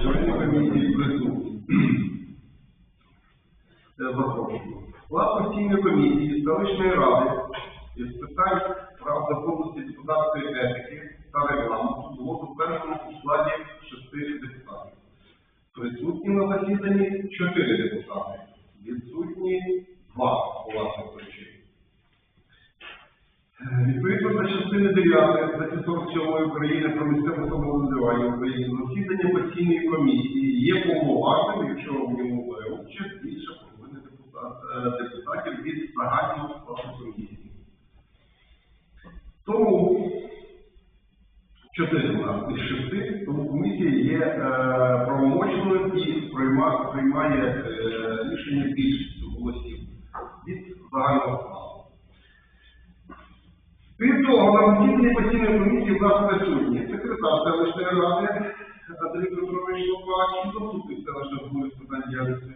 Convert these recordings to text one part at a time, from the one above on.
члени комісії присутні. Запрошую. Склад постійної комісії селищної ради з питань прав законності депутатської етики та регламенту було затверджено у складі шести депутатів. Присутні на засіданні чотири депутати. 7 України про місцеве самоврядування України засідання постійної комісії є повноважним, якщо в ньому бере участь більше половини е, депутатів від загального складу комісії. Тому 4 у нас із 6, тому комісія є е, правомочною і приймає, приймає е, рішення більшістю голосів від загального складу. Того, на засіданні постійної комісії в нас присутні секретар селищної ради Андрій Петрович Лопач, і заступник селищної голови з питань діяльності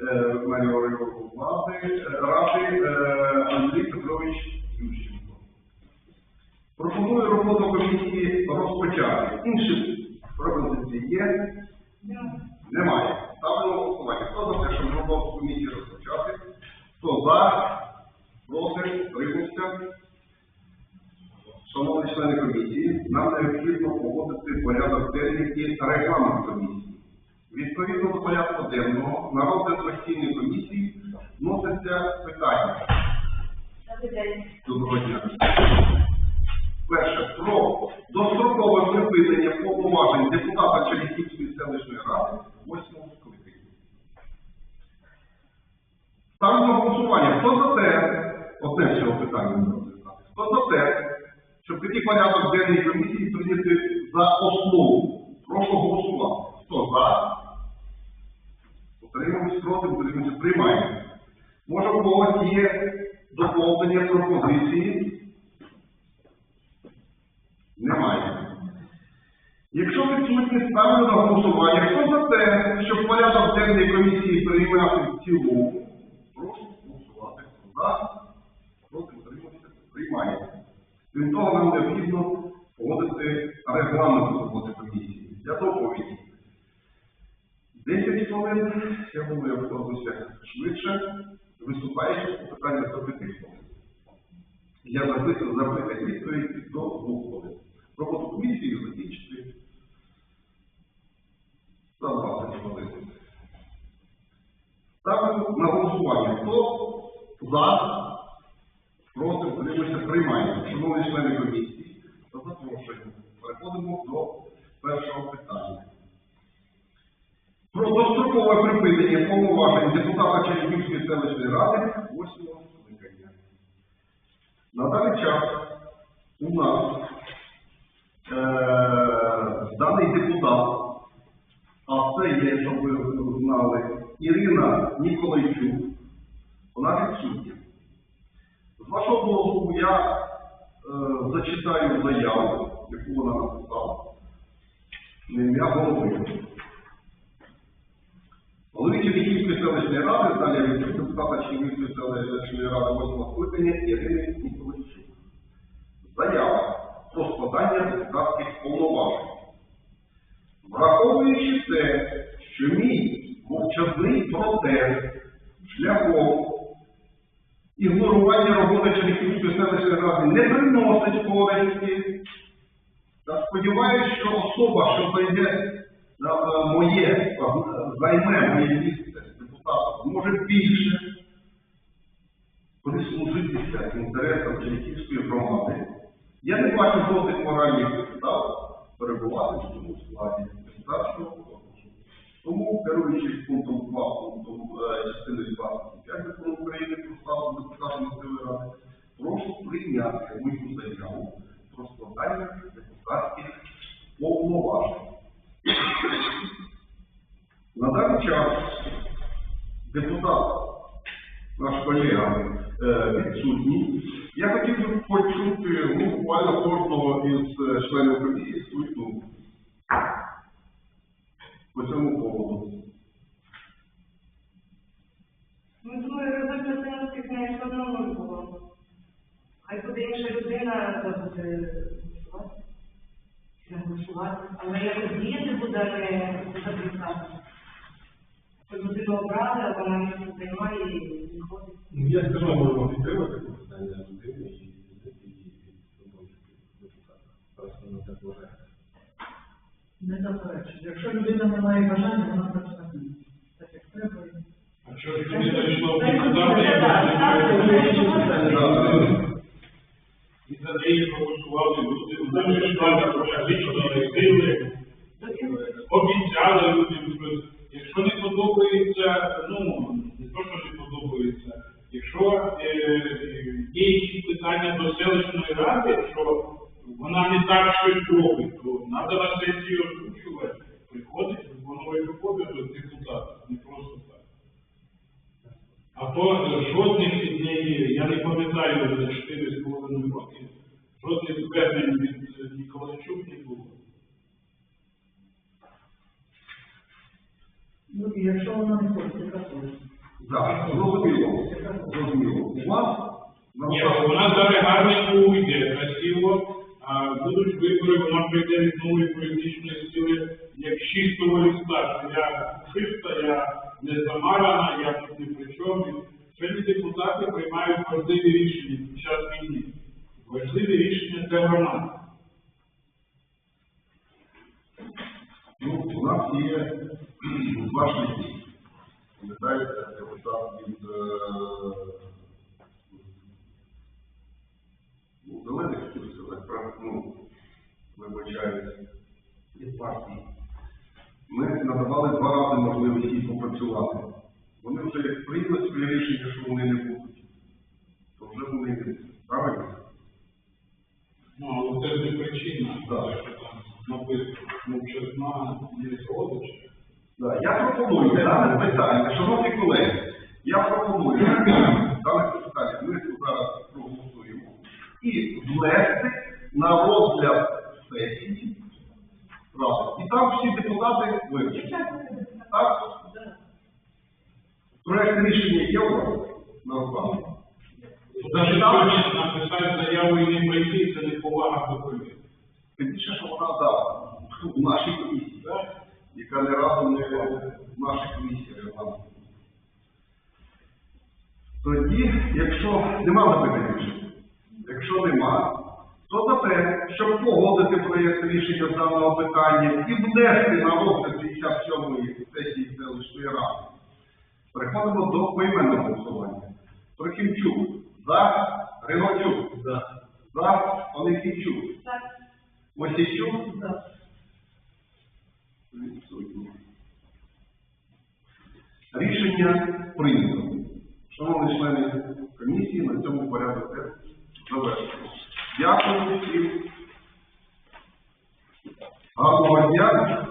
е, влади е, ради е, Андрій Петрович Ющенко. Пропоную роботу комісії розпочати. Інші пропозиції є? Немає. Ставимо голосування. Хто за те, щоб роботу комісії розпочати? Хто за? Проти? Утримався? Шановні члени комісії, нам необхідно погодити порядок денний і регламент комісії. Відповідно до порядку денного на розгляд постійної комісії вносяться питання. Доброго дня. Порядок денний комісії прийняти за основу? Прошу голосувати. Хто за? Утримуюсь проти, утримуюсь, приймаємо. Може, у когось є доповнення пропозиції? Немає. Якщо відсутні ставлю на голосування, хто за те, щоб порядок денний комісії приймати в цілому, прошу голосувати. Хто за? Проти утримався, приймається. Крім того, нам необхідно погодити регламент роботи комісії для доповіді. 10 хвилин, я думаю, я вкладуся швидше, виступаючи по питаннях до 5 хвилин. Я запитую запитати відповідь до 2 хвилин. Роботу комісії закінчити за 20 хвилин. Ставлю на голосування. Хто за, проти, утримується, приймається. Шановні члени комісії, то запрошуємо. Переходимо до першого питання. Про дострокове припинення повноважень депутата Чернігівської селищної ради 8 скликання. На даний час у нас е, даний депутат, а це є, щоб ви знали, Ірина Ніколайчук, вона відсутня. З вашого дозволу я е, зачитаю заяву, яку вона написала. На ім'я голови. Голові Чернігівської селищної ради, далі від депутата Чернігівської селищної ради 8 скликання Ірини Ніколайчук. Заява про складання депутатських повноважень. Враховуючи те, що мій мовчазний протест шляхом ігнорування роботи Чернігівської селищної ради не приносить користі, сподіваюся, що особа, що зайде на е, моє, е, займе моє місце депутата, може більше прислужитися інтересам Чернігівської громади. Я не бачу жодних моральних підстав перебувати в цьому складі депутатського корпусу. Тому, керуючись пунктом 2 пунктом е, частини 25 закону України про статус депутата місцевої ради, прошу прийняти мою заяву про складання депутатських повноважень. На даний час депутат, наш колега, е, відсутній. Я хотів би почути ну, буквально кожного із е, членів комісії думку по цьому поводу. Ну, думаю, результати не все одно було. Хай буде інша людина, буде голосувати. Але якось діяти буде не записати. Що людину обрали, а вона місце займає і виходить. Ну, Я скажу, можемо підтримати питання людини і її від обов'язків депутата. Просто не так вважає. Не заперечую. Якщо людина не має бажання, вона працює. Так як треба. А що ж не так, я так, так, І за неї проголосували люди, вони ж влада політично сили, обіцяли людям. Якщо не подобається, ну, не то, що не подобається, якщо е, є якісь питання до селищної ради, що вона не так щось робить, то треба на сесію озвучувати, приходить, воно і виходить до депутата, не просто так. А то е, жодних від неї, я не пам'ятаю за 4,5 роки, жодних звернень від е, Ніколайчук не було. Ну, і якщо вона не хоче, яка хоче. Так, зрозуміло. Зрозуміло. У вас Ні, вона зараз гарненько уйде, красиво, а будуть вибори, вона прийде від нової політичної сили, як чистого листа, що я чиста, я не замарана, я тут не при чому. Сьогодні депутати приймають важливі рішення під час війни. Важливі рішення для громади. Ну, у нас є два шляхи. Пам'ятаєте, я депутат від е, ну, зелених, хотів сказати, ну, вибачаюсь, від партії. Ми надавали два рази можливість їй попрацювати. Вони вже як прийняли своє рішення, що вони не будуть, то вже вони не правильно. Ну, але це не причина, Так. що там написано, мовчазна не згодиш. Я пропоную дане питання, шановні колеги, я пропоную дане питання, ми тут зараз проголосуємо і внести на розгляд сесії. І там всі депутати вирішать. Так? Проект рішення є у вас на руках? Написати заяву і не прийти, це не повага до колег. Тим більше, що вона дала в нашій комісії, не разу в нашій комісії регламенту. Тоді, якщо нема запитань, більше? якщо нема, то за те, щоб погодити проєкт рішення даного питання і внести на розгляд 57-ї сесії селищної ради. Переходимо до поіменного голосування. Трохимчук, за, Григорчук, За. за, Онисійчук, Так. Мосійчук, Так. Відсутні. Рішення прийнято. Шановні члени комісії, на цьому порядок завершено. Дякую всім. Гарного дня.